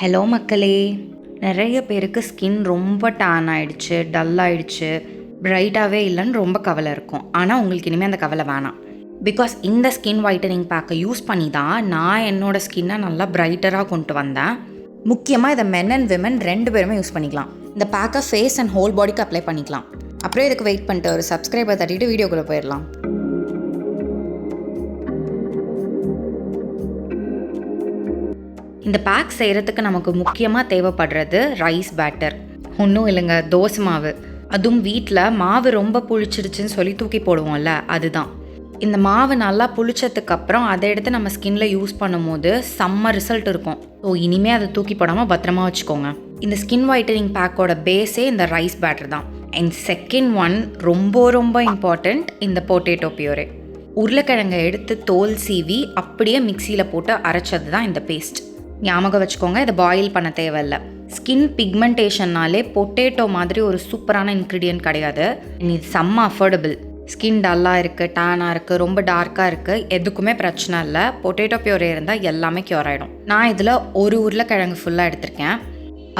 Hello மக்களே. நிறைய பேருக்கு ஸ்கின் ரொம்ப டேன் ஆயிடுச்சு டல் ஆயிடுச்சு. பிரைட்டாகவே இல்லைன்னு ரொம்ப கவலை இருக்கும். ஆனால் உங்களுக்கு இனிமேல் அந்த கவலை வேணாம். பிகாஸ் இந்த ஸ்கின் ஒயிட்டனிங் பேக்கை யூஸ் பண்ணி தான் நான் என்னோடய ஸ்கின்னை நல்லா பிரைட்டராக கொண்டு வந்தேன். முக்கியமாக இதை மென் அண்ட் விமன் ரெண்டு பேருமே யூஸ் பண்ணிக்கலாம். இந்த பேக்கை ஃபேஸ் அண்ட் ஹோல் பாடிக்கு அப்ளை பண்ணிக்கலாம். அப்புறம் இதுக்கு வெயிட் பண்ணிட்டு ஒரு சப்ஸ்கிரைபர் தட்டிட்டு வீடியோக்குள்ளே போயிடலாம். இந்த பேக் செய்கிறதுக்கு நமக்கு முக்கியமாக தேவைப்படுறது ரைஸ் பேட்டர் ஒன்றும் இல்லைங்க தோசை மாவு. அதுவும் வீட்டில் மாவு ரொம்ப புளிச்சிருச்சுன்னு சொல்லி தூக்கி போடுவோம்ல அதுதான். இந்த மாவு நல்லா புளிச்சதுக்கப்புறம் அதை எடுத்து நம்ம ஸ்கின்ல யூஸ் பண்ணும்போது செம்ம ரிசல்ட் இருக்கும். ஸோ இனிமே அதை தூக்கி போடாமல் பத்திரமா வச்சுக்கோங்க. இந்த ஸ்கின் ஒயிட்டனிங் பேக்கோட பேஸே இந்த ரைஸ் பேட்டர் தான். அண்ட் செகண்ட் ஒன் ரொம்ப ரொம்ப இம்பார்ட்டண்ட் இந்த பொட்டேட்டோ பியூரே உருளைக்கிழங்கை எடுத்து தோல் சீவி அப்படியே மிக்சியில் போட்டு அரைச்சது தான் இந்த பேஸ்ட் ஞாபகம் வச்சுக்கோங்க இதை பாயில் பண்ண தேவையில்ல. ஸ்கின் பிக்மெண்டேஷன்னாலே பொட்டேட்டோ மாதிரி ஒரு சூப்பரான இன்க்ரீடியன்ட் கிடையாது. இது செம்ம அஃபோர்டபுள் ஸ்கின் டல்லாக இருக்குது டேனாக இருக்குது ரொம்ப டார்க்காக இருக்குது எதுக்குமே பிரச்சனை இல்லை. பொட்டேட்டோ பியூரே இருந்தால் எல்லாமே க்யூர் ஆகிடும் நான் இதில் ஒரு உருளைக்கிழங்கு ஃபுல்லாக எடுத்திருக்கேன்.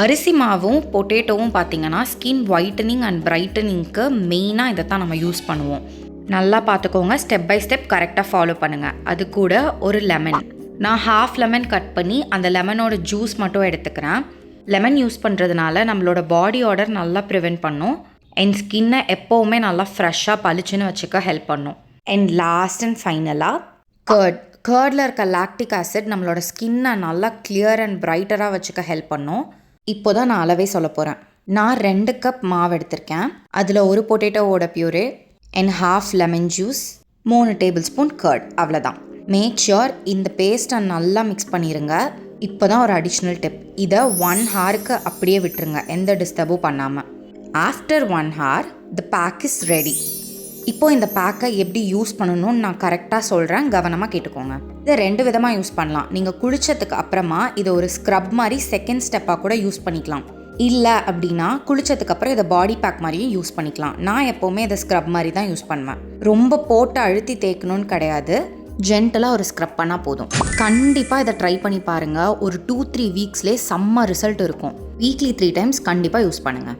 அரிசி மாவும் பொட்டேட்டோவும் பார்த்தீங்கன்னா ஸ்கின் ஒயிட்டனிங் அண்ட் பிரைட்டனிங்க்கு மெயினாக இதை தான் நம்ம யூஸ் பண்ணுவோம். நல்லா பார்த்துக்கோங்க ஸ்டெப் பை ஸ்டெப் கரெக்டாக ஃபாலோ பண்ணுங்கள் அது கூட ஒரு லெமன் நான் ஹாஃப் லெமன் கட் பண்ணி அந்த லெமனோட ஜூஸ் மட்டும் எடுத்துக்கிறேன். லெமன் யூஸ் பண்ணுறதுனால நம்மளோட பாடி ஆர்டர் நல்லா ப்ரிவெண்ட் பண்ணும். என் ஸ்கின்னை எப்போவுமே நல்லா ஃப்ரெஷ்ஷாக பளிச்சுன்னு வச்சுக்க ஹெல்ப் பண்ணும். அண்ட் லாஸ்ட் அண்ட் ஃபைனலாக கர்ட் கர்டில் இருக்க லாக்டிக் ஆசிட் நம்மளோட ஸ்கின்னை நல்லா கிளியர் அண்ட் பிரைட்டராக வச்சுக்க ஹெல்ப் பண்ணும். இப்போ தான் நான் அளவே சொல்ல போகிறேன் நான் ரெண்டு கப் மாவு எடுத்திருக்கேன். அதில் ஒரு பொட்டேட்டோவோட puree and half lemon juice மூணு டேபிள் ஸ்பூன் கர்ட் அவ்வளோதான் மேக் ஷுர் இந்த பேஸ்ட்டை நல்லா மிக்ஸ் பண்ணிடுங்க இப்போ தான் ஒரு அடிஷ்னல் டிப் இதை ஒன் ஹாருக்கு அப்படியே விட்டுருங்க. எந்த டிஸ்டர்பும் பண்ணாமல் after one hour the pack is ready இப்போது இந்த பேக்கை எப்படி யூஸ் பண்ணணும்னு நான் கரெக்டாக சொல்கிறேன் கவனமாக கேட்டுக்கோங்க. இதை ரெண்டு விதமாக யூஸ் பண்ணலாம். நீங்கள் குளிச்சதுக்கு அப்புறமா இதை ஒரு ஸ்க்ரப் மாதிரி செகண்ட் ஸ்டெப்பாக கூட யூஸ் பண்ணிக்கலாம். இல்லை அப்படின்னா குளித்ததுக்கு அப்புறம் இதை பாடி பேக் மாதிரியும் யூஸ் பண்ணிக்கலாம். நான் எப்போவுமே இதை ஸ்க்ரப் மாதிரி தான் யூஸ் பண்ணுவேன். ரொம்ப போட்டு அழுத்தி தேய்க்கணும்னு கிடையாது. ஜென்டலாக ஒரு ஸ்க்ரப் பண்ணால் போதும். கண்டிப்பாக இதை ட்ரை பண்ணி பாருங்கள் ஒரு டூ த்ரீ வீக்ஸ்லேயே செம்ம ரிசல்ட் இருக்கும். வீக்லி த்ரீ டைம்ஸ் கண்டிப்பாக யூஸ் பண்ணுங்கள்